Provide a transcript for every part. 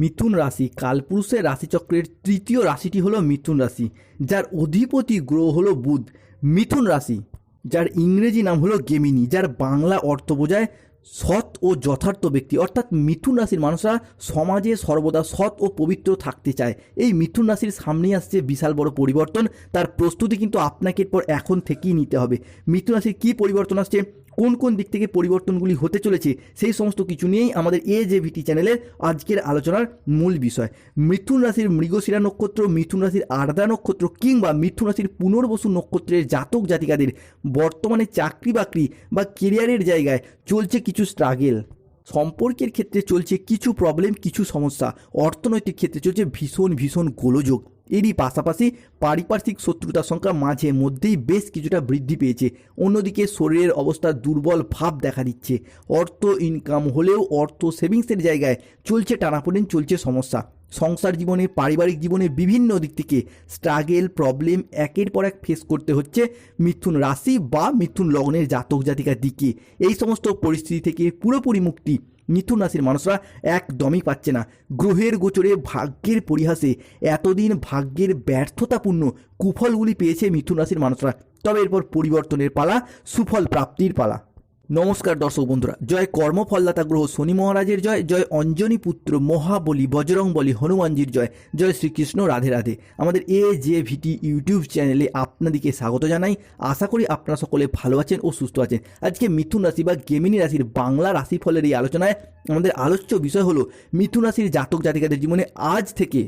মিথুন রাশি, কালপুরুষের রাশিচক্রের তৃতীয় রাশিটি হলো মিথুন রাশি, যার অধিপতি গ্রহ হলো বুধ। মিথুন রাশি, যার ইংরেজি নাম হলো গেমিনি, যার বাংলা অর্থ বোঝায় সৎ ও যথার্থ ব্যক্তি। অর্থাৎ মিথুন রাশির মানুষরা সমাজে সর্বদা সৎ ও পবিত্র থাকতে চায়। এই মিথুন রাশির সামনেই আসছে বিশাল বড় পরিবর্তন। তার প্রস্তুতি কিন্তু আপনাকে এরপর এখন থেকেই নিতে হবে। মিথুন রাশির কী পরিবর্তন আসছে? কোন কোন দিক থেকে পরিবর্তনগুলি হতে চলেছে সেই সমস্ত কিছু নিয়েই আমাদের এ জে ভিটি চ্যানেলের আজকের আলোচনার মূল বিষয়। মিথুন রাশির মৃগশিরা নক্ষত্র, মিথুন রাশির আর্দা নক্ষত্র কিংবা মিথুন রাশির পুনর্বসু নক্ষত্রের জাতক জাতিকাদের বর্তমানে চাকরি বাকরি বা কেরিয়ারের জায়গায় চলছে কিছু স্ট্রাগেল সম্পর্কের ক্ষেত্রে চলছে কিছু প্রবলেম কিছু সমস্যা। অর্থনৈতিক ক্ষেত্রে চলছে ভীষণ ভীষণ গোলযোগ। এরই পাশাপাশি পারিপার্শ্বিক শত্রুতার সংখ্যা মাঝে মধ্যেই বেশ কিছুটা বৃদ্ধি পেয়েছে। অন্যদিকে শরীরের অবস্থা দুর্বল ভাব দেখা দিচ্ছে। অর্থ ইনকাম হলেও অর্থ সেভিংসের জায়গায় চলছে টানাপোড়েন, চলছে সমস্যা। সংসার জীবনে, পারিবারিক জীবনে বিভিন্ন দিক থেকে স্ট্রাগেল প্রবলেম একের পর এক ফেস করতে হচ্ছে মিথুন রাশি বা মিথুন লগ্নের জাতক জাতিকার দিকে। এই সমস্ত পরিস্থিতি থেকে পুরোপুরি মুক্তি মিথুন রাশির মানুষরা একদমই পাচ্ছে না। গ্রহের গোচরে ভাগ্যের পরিহাসে এতদিন ভাগ্যের ব্যর্থতাপূর্ণ কুফলগুলি পেয়েছে মিথুন রাশির মানুষরা। তবে এরপর পরিবর্তনের পালা, সুফল প্রাপ্তির পালা। নমস্কার দর্শক বন্ধুরা, জয় কর্মফলদাতা গ্রহ শনি মহারাজের জয় জয় অঞ্জনী পুত্র মহাবলী বজরং বলি হনুমানজির জয় জয় শ্রীকৃষ্ণ রাধে রাধে। আমাদের এ জে ভিটি ইউটিউব চ্যানেলে আপনাদেরকে স্বাগত জানাই। আশা করি আপনারা সকলে ভালো আছেন ও সুস্থ আছেন। আজকে মিথুন রাশি বা গেমিনী রাশির বাংলা রাশিফলের এই আলোচনায় আমাদের আলোচ্য বিষয় হলো, মিথুন রাশির জাতক জাতিকাদের জীবনে আজ থেকে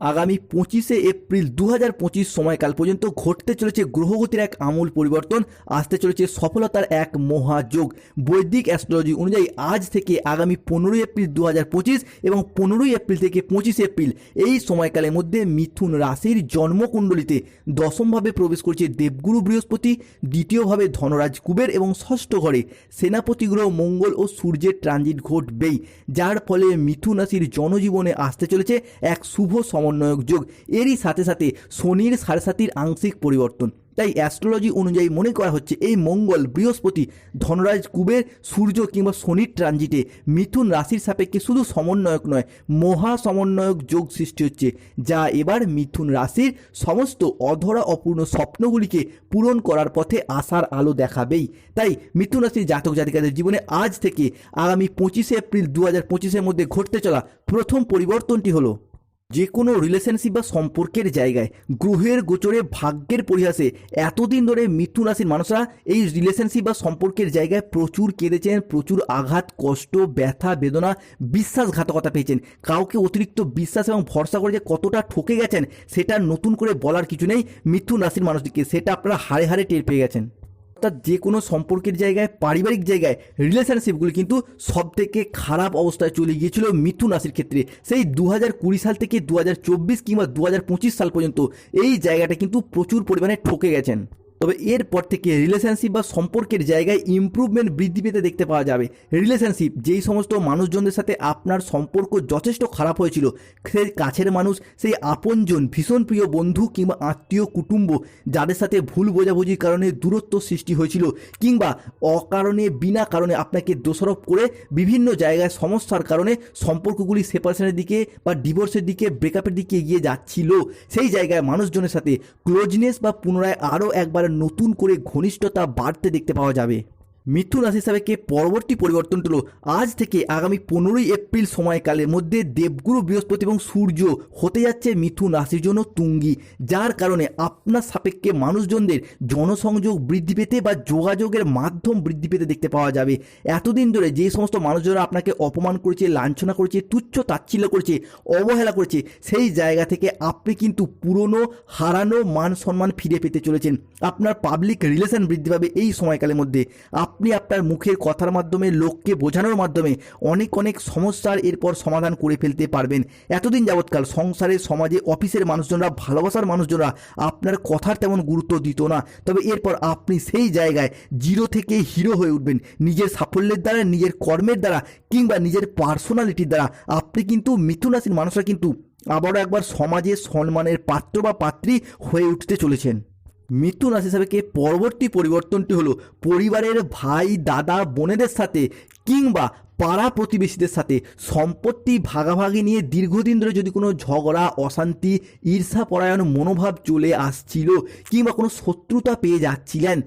আগামী পঁচিশে এপ্রিল দু হাজার পঁচিশ সময়কাল পর্যন্ত ঘটতে চলেছে গ্রহগতির এক আমূল পরিবর্তন, আসতে চলেছে সফলতার এক মহাযোগ। বৈদিক অ্যাস্ট্রোলজি অনুযায়ী আজ থেকে আগামী পনেরোই এপ্রিল দু হাজার পঁচিশ এবং পনেরোই এপ্রিল থেকে পঁচিশে এপ্রিল এই সময়কালের মধ্যে মিথুন রাশির জন্মকুণ্ডলিতে দশমভাবে প্রবেশ করছে দেবগুরু বৃহস্পতি, দ্বিতীয়ভাবে ধনরাজ কুবের এবং ষষ্ঠ ঘরে সেনাপতি গ্রহ মঙ্গল ও সূর্যের ট্রানজিট ঘটবেই, যার ফলে মিথুন রাশির জনজীবনে আসতে চলেছে এক শুভ সমন্বয়ক যোগ, এরই সাথে সাথে শনির সাড়ে সাতির আংশিক পরিবর্তন। তাই অ্যাস্ট্রোলজি অনুযায়ী মনে করা হচ্ছে এই মঙ্গল বৃহস্পতি ধনরাজ কুবের, সূর্য কিংবা শনির ট্রানজিটে মিথুন রাশির সাপেক্ষে শুধু সমন্বয়ক নয়, মহা সমন্বয়ক যোগ সৃষ্টি হচ্ছে, যা এবার মিথুন রাশির সমস্ত অধরা অপূর্ণ স্বপ্নগুলিকে পূরণ করার পথে আসার আলো দেখাবেই। তাই মিথুন রাশির জাতক জাতিকাদের জীবনে আজ থেকে আগামী পঁচিশে এপ্রিল দু হাজার মধ্যে ঘটতে চলা প্রথম পরিবর্তনটি হলো যে কোনো রিলেশনশিপ বা সম্পর্কের জায়গায় গ্রহের গোচরে ভাগ্যের পরিহাসে এতদিন ধরে মিথুন রাশির মানুষরা এই রিলেশনশিপ বা সম্পর্কের জায়গায় প্রচুর কেঁদেছেন, প্রচুর আঘাত, কষ্ট, ব্যথা, বেদনা, বিশ্বাসঘাতকতা পেয়েছেন। কাউকে অতিরিক্ত বিশ্বাস এবং ভরসা করে যে কতটা ঠকে গেছেন, সেটা নতুন করে বলার কিছু নেই মিথুন রাশির মানুষটিকে সেটা আপনারা হারে হারে টের পেয়ে গেছেন। অর্থাৎ যে কোনো সম্পর্কের জায়গায়, পারিবারিক জায়গায় রিলেশনশিপগুলি কিন্তু সব থেকে খারাপ অবস্থায় চলে গিয়েছিল মিথুন রাশির ক্ষেত্রে। সেই দু হাজার কুড়ি সাল থেকে দু হাজার চব্বিশ কিংবা দু হাজার পঁচিশ সাল পর্যন্ত এই জায়গাটা কিন্তু প্রচুর পরিমাণে ঠকে গেছেন। তবে এরপর থেকে রিলেশনশিপ বা সম্পর্কের জায়গায় ইমপ্রুভমেন্ট বৃদ্ধি পেতে দেখতে পাওয়া যাবে। রিলেশনশিপ যেই সমস্ত মানুষজনদের সাথে আপনার সম্পর্ক যথেষ্ট খারাপ হয়েছিল সেই কাছের মানুষ, সেই আপনজন, ভীষণ প্রিয় বন্ধু কিংবা আত্মীয়, কুটুম্ব, যাদের সাথে ভুল বোঝাবুঝির কারণে দূরত্ব সৃষ্টি হয়েছিল কিংবা অকারণে, বিনা কারণে আপনাকে দোষারোপ করে বিভিন্ন জায়গায় সমস্যার কারণে সম্পর্কগুলি সেপারেশনের দিকে বা ডিভোর্সের দিকে ব্রেকআপের দিকে এগিয়ে যাচ্ছিল। সেই জায়গায় মানুষজনের সাথে ক্লোজনেস বা পুনরায় আরও একবার নতুন করে ঘনিষ্ঠতা বাড়তে দেখতে পাওয়া যাবে। মিথুন রাশি সাবেকে পরবর্তী পরিবর্তন হলো আজ থেকে আগামী পনেরোই এপ্রিল সময়কালের মধ্যে দেবগুরু, বৃহস্পতি এবং সূর্য হতে যাচ্ছে মিথুন রাশির জন্য তুঙ্গি, যার কারণে আপনার সাপেক্ষে মানুষজনদের জনসংযোগ বৃদ্ধি পেতে বা যোগাযোগের মাধ্যম বৃদ্ধি পেতে দেখতে পাওয়া যাবে। এতদিন ধরে যে সমস্ত মানুষজনরা আপনাকে অপমান করেছে, লাঞ্ছনা করেছে, তুচ্ছ তাচ্ছিল্য করেছে, অবহেলা করেছে, সেই জায়গা থেকে আপনি কিন্তু পুরনো, হারানো মান সম্মান ফিরে পেতে চলেছেন। আপনার পাবলিক রিলেশন বৃদ্ধি পাবে এই সময়কালের মধ্যে। আপনি আপনার মুখের কথার মাধ্যমে, লোককে বোঝানোর মাধ্যমে অনেক অনেক সমস্যার এরপর সমাধান করে ফেলতে পারবেন। এতদিন যাবৎকাল সংসারে, সমাজে, অফিসের মানুষজনরা, ভালোবাসার মানুষজনরা আপনার কথার তেমন গুরুত্ব দিত না। তবে এরপর আপনি সেই জায়গায় জিরো থেকে হিরো হয়ে উঠবেন। নিজের সাফল্যের দ্বারা, নিজের কর্মের দ্বারা কিংবা নিজের পার্সোনালিটির দ্বারা আপনি কিন্তু মিথুন রাশির মানুষরা কিন্তু আবারও একবার সমাজে সম্মানের পাত্র বা পাত্রী হয়ে উঠতে চলেছেন। মিথুন রাশি সাপেক্ষে পরবর্তী পরিবর্তনটি হলো পরিবারের ভাই দাদা বোনেদের সাথে কিংবা পাড়া প্রতিবেশীদের সাথে সম্পত্তি ভাগাভাগি নিয়ে দীর্ঘদিন ধরে যদি কোনো ঝগড়া, অশান্তি ঈর্ষা পরায়ণ মনোভাব চলে আসছিল কিংবা কোনো শত্রুতা পেয়ে যাচ্ছিলেন,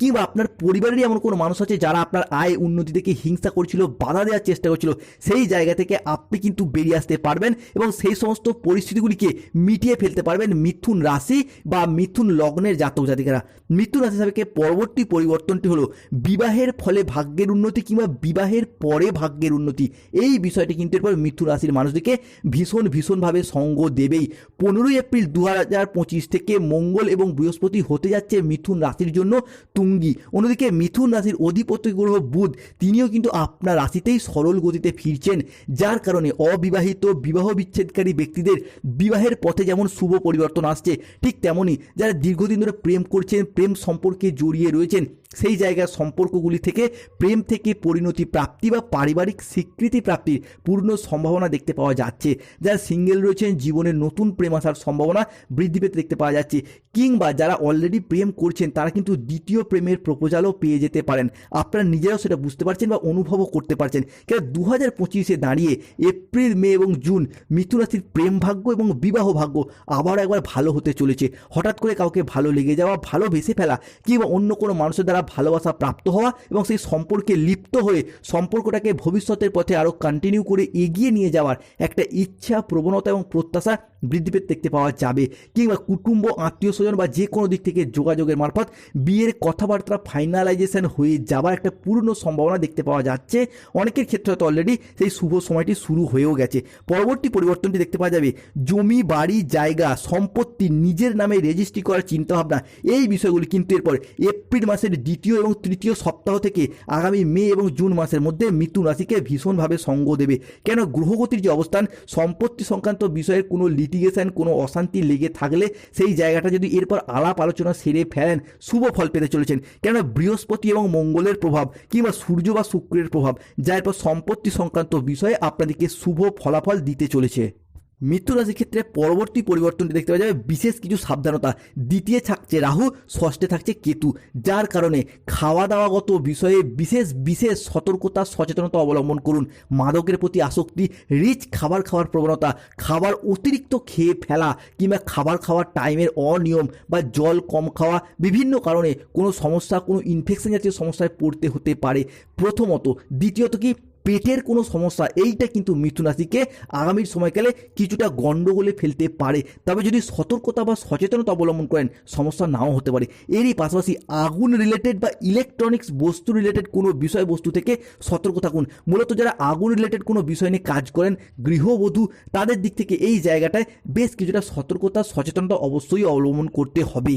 কিংবা আপনার পরিবারেরই এমন কোনো মানুষ আছে যারা আপনার আয় উন্নতি থেকে হিংসা করছিল, বাধা দেওয়ার চেষ্টা করছিল, সেই জায়গা থেকে আপনি কিন্তু বেরিয়ে আসতে পারবেন এবং সেই সমস্ত পরিস্থিতিগুলিকে মিটিয়ে ফেলতে পারবেন মিথুন রাশি বা মিথুন লগ্নের জাতক জাতিকারা। মিথুন রাশি সাপেক্ষে পরবর্তী পরিবর্তনটি হলো, বিবাহের ফলে ভাগ্যের উন্নতি কিংবা বিবাহের পরে ভাগ্যের উন্নতি। এই বিষয়টি কিন্তু এরপর মিথুন রাশির মানুষদেরকে ভীষণ, ভীষণভাবে সঙ্গ দেবেই। পনেরোই এপ্রিল দু হাজার পঁচিশ থেকে মঙ্গল এবং বৃহস্পতি হতে যাচ্ছে মিথুন রাশির জন্য তুঙ্গি। অন্যদিকে মিথুন রাশির অধিপত্য গ্রহ বুধ, তিনিও কিন্তু আপনার রাশিতেই সরল গতিতে ফিরছেন, যার কারণে অবিবাহিত, বিবাহ বিচ্ছেদকারী ব্যক্তিদের বিবাহের পথে যেমন শুভ পরিবর্তন আসছে, ঠিক তেমনই যারা দীর্ঘদিন ধরে প্রেম করছেন, প্রেম সম্পর্কে জড়িয়ে রয়েছেন সেই জায়গার সম্পর্কগুলি থেকে প্রেম থেকে পরিণতি প্রাপ্তি বা পারিবারিক স্বীকৃতি প্রাপ্তির পূর্ণ সম্ভাবনা দেখতে পাওয়া যাচ্ছে। যারা সিঙ্গেল রয়েছেন, জীবনে নতুন প্রেম আসার সম্ভাবনা বৃদ্ধি পেতে দেখতে পাওয়া যাচ্ছে। কিংবা যারা অলরেডি প্রেম করছেন, তারা কিন্তু দ্বিতীয় প্রেমের প্রপোজালও পেয়ে যেতে পারেন। আপনারা নিজেরাও সেটা বুঝতে পারছেন বা অনুভবও করতে পারছেন। কেন দু হাজার পঁচিশে দাঁড়িয়ে এপ্রিল, মে এবং জুন মিথুন রাশির প্রেম ভাগ্য এবং বিবাহ ভাগ্য আবার একবার ভালো হতে চলেছে। হঠাৎ করে কাউকে ভালো লেগে যাওয়া ভালোবেসে ফেলা কিংবা অন্য কোনো মানুষের দ্বারা ভালোবাসা প্রাপ্ত হওয়া এবং সেই সম্পর্কে লিপ্ত হয়ে সম্পর্কটাকে ভবিষ্যতের পথে আরও কন্টিনিউ করে এগিয়ে নিয়ে যাওয়ার একটা ইচ্ছা প্রবণতা এবং প্রত্যাশা বৃদ্ধি পেতে দেখতে পাওয়া যাবে। কিংবা কুটুম্ব, আত্মীয় স্বজন বা যে কোনো দিক থেকে যোগাযোগের মারফত বিয়ের কথাবার্তা ফাইনালাইজেশন হয়ে যাওয়ার একটা পূর্ণ সম্ভাবনা দেখতে পাওয়া যাচ্ছে। অনেকের ক্ষেত্রে হয়তো অলরেডি সেই শুভ সময়টি শুরু হয়েও গেছে। পরবর্তী পরিবর্তনটি দেখতে পাওয়া যাবে। জমি, বাড়ি, জায়গা, সম্পত্তি নিজের নামে রেজিস্ট্রি করার চিন্তাভাবনা, এই বিষয়গুলি কিন্তু এরপর এপ্রিল মাসের দ্বিতীয় এবং তৃতীয় সপ্তাহ থেকে আগামী মে এবং জুন মাসের মধ্যে মিথুন রাশিকে ভীষণভাবে সঙ্গ দেবে। কেন? গ্রহগতির যে অবস্থান, সম্পত্তি সংক্রান্ত বিষয়ের কোনো লিটিগেশন কোনো অশান্তি লেগে থাকলে সেই জায়গাটা যদি এরপর আলাপ আলোচনা সেরে ফেলেন, শুভ ফল পেতে চলেছেন। কেন বৃহস্পতি এবং মঙ্গলের প্রভাব কিংবা সূর্য বা শুক্রের প্রভাব, যার পর সম্পত্তি সংক্রান্ত বিষয়ে আপনাদেরকে শুভ ফলাফল দিতে চলেছে। রাশির ক্ষেত্রে পরবর্তী পরিবর্তনটি দেখতে পাওয়া যাবে। বিশেষ কিছু সাবধানতা। দ্বিতীয় থাকছে রাহু, ষষ্ঠে থাকছে কেতু। যার কারণে খাওয়া দাওয়াগত বিষয়ে বিশেষ বিশেষ সতর্কতা, সচেতনতা অবলম্বন করুন। মাদকের প্রতি আসক্তি রিচ খাবার খাওয়ার প্রবণতা, খাবার অতিরিক্ত খেয়ে ফেলা কিংবা খাবার খাওয়ার টাইমের অনিয়ম বা জল কম খাওয়া, বিভিন্ন কারণে কোনো সমস্যা, কোনো ইনফেকশন জাতীয় সমস্যায় পড়তে হতে পারে। প্রথমত। দ্বিতীয়ত কি? পেটের কোনো সমস্যা, এইটা কিন্তু মিথুন রাশিকে আগামীর সময়কালে কিছুটা গণ্ডগোলে ফেলতে পারে। তবে যদি সতর্কতা বা সচেতনতা অবলম্বন করেন, সমস্যা নাও হতে পারে। এরই পাশাপাশি আগুন রিলেটেড বা ইলেকট্রনিক্স বস্তু রিলেটেড কোনো বিষয়বস্তু থেকে সতর্ক থাকুন। মূলত যারা আগুন রিলেটেড কোনো বিষয় নিয়ে কাজ করেন, গৃহবধূ, তাদের দিক থেকে এই জায়গাটায় বেশ কিছুটা সতর্কতা, সচেতনতা অবশ্যই অবলম্বন করতে হবে।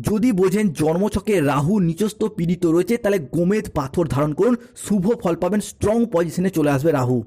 যদি বোঝেন জন্মছকে রাহু নিচস্থ পীড়িত রয়েছে, তাহলে গোমেদ পাথর ধারণ করুন। শুভ ফল পাবেন স্ট্রং পজিশনে চলে আসবে রাহু।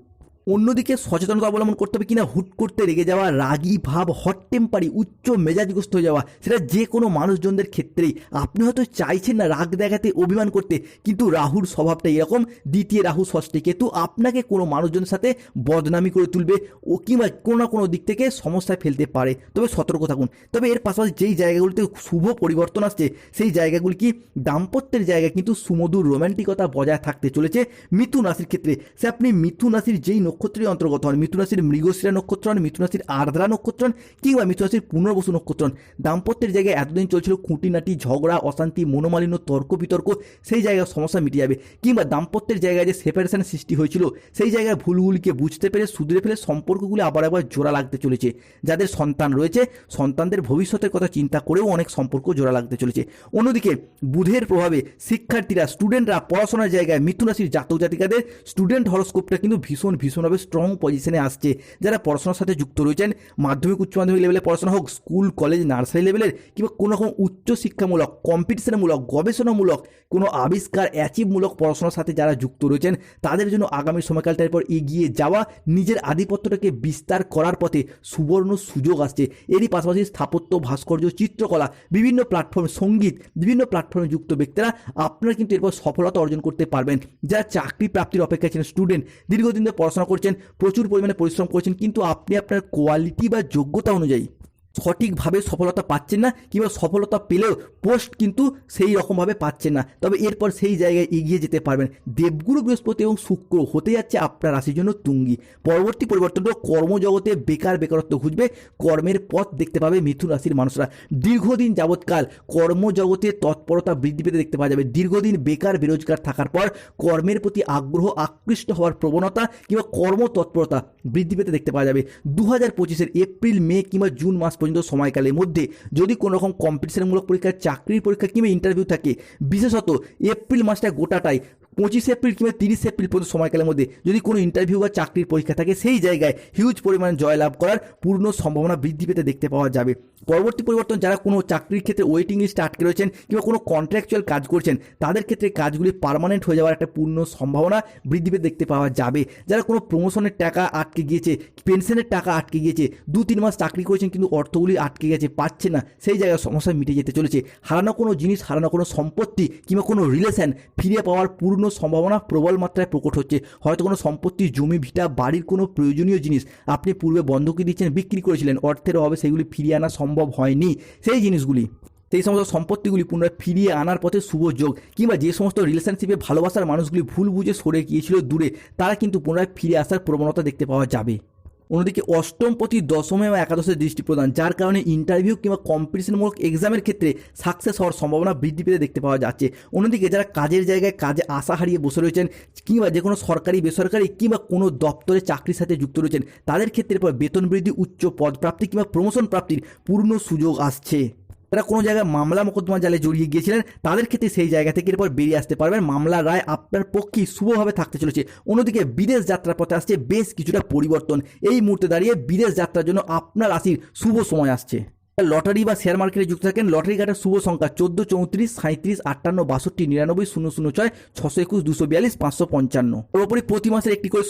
অন্যদিকে সচেতনতা অবলম্বন করতে হবে কিনা, হুট করতে রেগে যাওয়া, রাগী ভাব হট টেম্পারি উচ্চ মেজাজগ্রস্ত হয়ে যাওয়া, সেটা যে কোনো মানুষজনদের ক্ষেত্রেই। আপনি হয়তো চাইছেন না রাগ দেখাতে, অভিমান করতে, কিন্তু রাহুর স্বভাবটা এরকম। দ্বিতীয় রাহু ষষ্ঠী কেতু আপনাকে কোনো মানুষজনের সাথে বদনামি করে তুলবে ও কিংবা কোনো না কোনো দিক থেকে সমস্যায় ফেলতে পারে। তবে সতর্ক থাকুন। তবে এর পাশাপাশি যেই জায়গাগুলিতে শুভ পরিবর্তন আসছে, সেই জায়গাগুলি কি দাম্পত্যের জায়গায় কিন্তু সুমধুর রোম্যান্টিকতা বজায় থাকতে চলেছে মিথুন রাশির ক্ষেত্রে। সে আপনি মিথুন রাশির যেই নক্ষত্রের অন্তর্গত হন। মিথুন রাশির মৃগশিরা নক্ষত্র হন মিথুন রাশির আর্দ্রা নক্ষত্র হন, কিংবা মিথুন রাশির পুনর্বসু হন। দাম্পত্যের জায়গায় এতদিন চলছিল খুঁটিনাটি, ঝগড়া, অশান্তি, মনোমালিন্য, তর্ক বিতর্ক, সেই জায়গায় সমস্যা মিটে যাবে। কিংবা দাম্পত্যের জায়গায় যে সেপারেশন সৃষ্টি হয়েছিল, সেই জায়গায় ভুলগুলিকে বুঝতে পেরে শুধরে ফেলে সম্পর্কগুলি আবার একবার জোড়া লাগতে চলেছে। যাদের সন্তান রয়েছে, সন্তানদের ভবিষ্যতের কথা চিন্তা করেও অনেক সম্পর্ক জোড়া লাগতে চলেছে। অন্যদিকে, বুধের প্রভাবে শিক্ষার্থীরা স্টুডেন্টরা পড়াশোনার জায়গায় মিথুন রাশির জাতক জাতিকাদের স্টুডেন্ট হরস্কোপটা কিন্তু ভীষণ ভীষণ ভীষণভাবে স্ট্রং পজিশনে আসছে। যারা পড়াশোনার সাথে যুক্ত রয়েছেন, মাধ্যমিক, উচ্চ মাধ্যমিক লেভেলে পড়াশোনা হোক স্কুল কলেজ নার্সারি লেভেলের কিংবা কোনো রকম উচ্চ শিক্ষামূলক কম্পিটিশনমূলক গবেষণামূলক, কোনো আবিষ্কার অ্যাচিভমূলক পড়াশোনার সাথে যারা যুক্ত রয়েছেন, তাদের জন্য আগামী সময়কালটা এরপর এগিয়ে যাওয়া, নিজের আধিপত্যটাকে বিস্তার করার পথে সুবর্ণ সুযোগ আসছে। এরই পাশাপাশি স্থাপত্য, ভাস্কর্য, চিত্রকলা, বিভিন্ন প্ল্যাটফর্ম সংগীত, বিভিন্ন প্ল্যাটফর্মে যুক্ত ব্যক্তিরা আপনারা কিন্তু এরপর সফলতা অর্জন করতে পারবেন। যারা চাকরি প্রাপ্তির অপেক্ষায় ছিলেন স্টুডেন্ট দীর্ঘদিন ধরে পড়াশোনা করছেন প্রচুর পরিমাণে পরিশ্রম করছেন কিন্তু আপনি আপনার কোয়ালিটি বা যোগ্যতা অনুযায়ী সঠিকভাবে সফলতা পাচ্ছেন না কিংবা সফলতা পেলেও পোস্ট কিন্তু সেই রকমভাবে পাচ্ছেন না। তবে এরপর সেই জায়গায় এগিয়ে যেতে পারবেন। দেবগুরু বৃহস্পতি এবং শুক্র হতে যাচ্ছে আপনার রাশির জন্য তুঙ্গি। পরবর্তী পরিবর্তন কর্মজগতে বেকার বেকারত্ব খুঁজবে কর্মের পথ দেখতে পাবে মিথুন রাশির মানুষরা। দীর্ঘদিন যাবৎকাল কর্মজগতে তৎপরতা বৃদ্ধি পেতে দেখতে পাওয়া যাবে। দীর্ঘদিন বেকার বেরোজগার থাকার পর কর্মের প্রতি আগ্রহ, আকৃষ্ট হওয়ার প্রবণতা কিংবা কর্ম তৎপরতা বৃদ্ধি পেতে দেখতে পাওয়া যাবে। দু হাজার পঁচিশের এপ্রিল, মে কিংবা জুন মাস পর্যন্ত সময়কালের মধ্যে যদি কোনো রকম কম্পিটিশনমূলক পরীক্ষা চাকরির পরীক্ষা কিংবা ইন্টারভিউ থাকে, বিশেষত এপ্রিল মাসটা গোটাটাই পঁচিশে এপ্রিল কিংবা তিরিশে এপ্রিল পর্যন্ত সময়কালের মধ্যে যদি কোনো ইন্টারভিউ বা চাকরির পরীক্ষা থাকে, সেই জায়গায় হিউজ পরিমাণে জয়লাভ করার পূর্ণ সম্ভাবনা বৃদ্ধি পেতে দেখতে পাওয়া যাবে। পরবর্তী পরিবর্তন, যারা কোনো চাকরির ক্ষেত্রে ওয়েটিং লিস্টে আটকে রয়েছেন কিংবা কোনো কন্ট্রাকচুয়াল কাজ করছেন, তাদের ক্ষেত্রে কাজগুলি পার্মানেন্ট হয়ে যাওয়ার একটা পূর্ণ সম্ভাবনা বৃদ্ধি পেতে দেখতে পাওয়া যাবে। যারা কোনো প্রমোশনের টাকা আটকে গিয়েছে পেনশনের টাকা আটকে গিয়েছে, দু তিন মাস চাকরি করেছেন কিন্তু অর্থগুলি আটকে গেছে, পাচ্ছে না, সেই জায়গায় সমস্যা মিটে যেতে চলেছে। হারানো কোনো জিনিস, হারানো কোনো সম্পত্তি কিংবা কোনো রিলেশন ফিরে পাওয়ার পূর্ণ সম্ভাবনা প্রবল মাত্রায় প্রকট হচ্ছে। হয়তো কোনো সম্পত্তি, জমি, ভিটা, বাড়ির কোনো প্রয়োজনীয় জিনিস আপনি পূর্বে বন্ধকি দিচ্ছেন, বিক্রি করেছিলেন, অর্থের অভাবে সেগুলি ফিরিয়ে আনা সম্ভব হয়নি। সেই জিনিসগুলি, সেই সমস্ত সম্পত্তিগুলি পুনরায় ফিরিয়ে আনার পথে শুভ যোগ, কিংবা যে সমস্ত রিলেশনশিপে ভালোবাসার মানুষগুলি ভুল বুঝে সরে গিয়েছিল দূরে, তারা কিন্তু পুনরায় ফিরে আসার প্রবণতা দেখতে পাওয়া যাবে। অন্যদিকে অষ্টম প্রতি দশমে এবং একাদশের দৃষ্টি প্রদান, যার কারণে ইন্টারভিউ কিংবা কম্পিটিশনমূলক এক্সামের ক্ষেত্রে সাকসেস হওয়ার সম্ভাবনা বৃদ্ধি পেতে দেখতে পাওয়া যাচ্ছে। অন্যদিকে যারা কাজের জায়গায় কাজে আশা হারিয়ে বসে রয়েছেন কিংবা যে কোনো সরকারি, বেসরকারি কিংবা কোনো দপ্তরে চাকরির সাথে যুক্ত রয়েছেন, তাদের ক্ষেত্রে পর বেতন বৃদ্ধি, উচ্চ পদ প্রাপ্তি কিংবা প্রমোশন প্রাপ্তির পূর্ণ সুযোগ আসছে। যারা কোনো জায়গায় মামলা মোকদ্দমা জালে জড়িয়ে গিয়েছিলেন, তাদের ক্ষেত্রে সেই জায়গা থেকে এরপর বেরিয়ে আসতে পারবেন। মামলা রায় আপনার পক্ষে শুভভাবে থাকতে চলেছে। অন্যদিকে বিদেশ যাত্রার পথে আসছে বেশ কিছুটা পরিবর্তন। এই মুহূর্তে দাঁড়িয়ে বিদেশ যাত্রার জন্য আপনার রাশির শুভ সময় আসছে। লটারি বা শেয়ার মার্কেটে যুক্ত থাকেন, লটারি কাটার শুভ সংখ্যা চোদ্দ, চৌত্রিশ সাঁত্রিশ আটান্ন, বাষট্টি, নিরানব্বই, শূন্য শূন্য, ছয়, ছশো একুশ, দুশো বিয়াল্লিশ, পাঁচশো পঞ্চান্ন। পুরোপুরি প্রতি মাসের একটি করে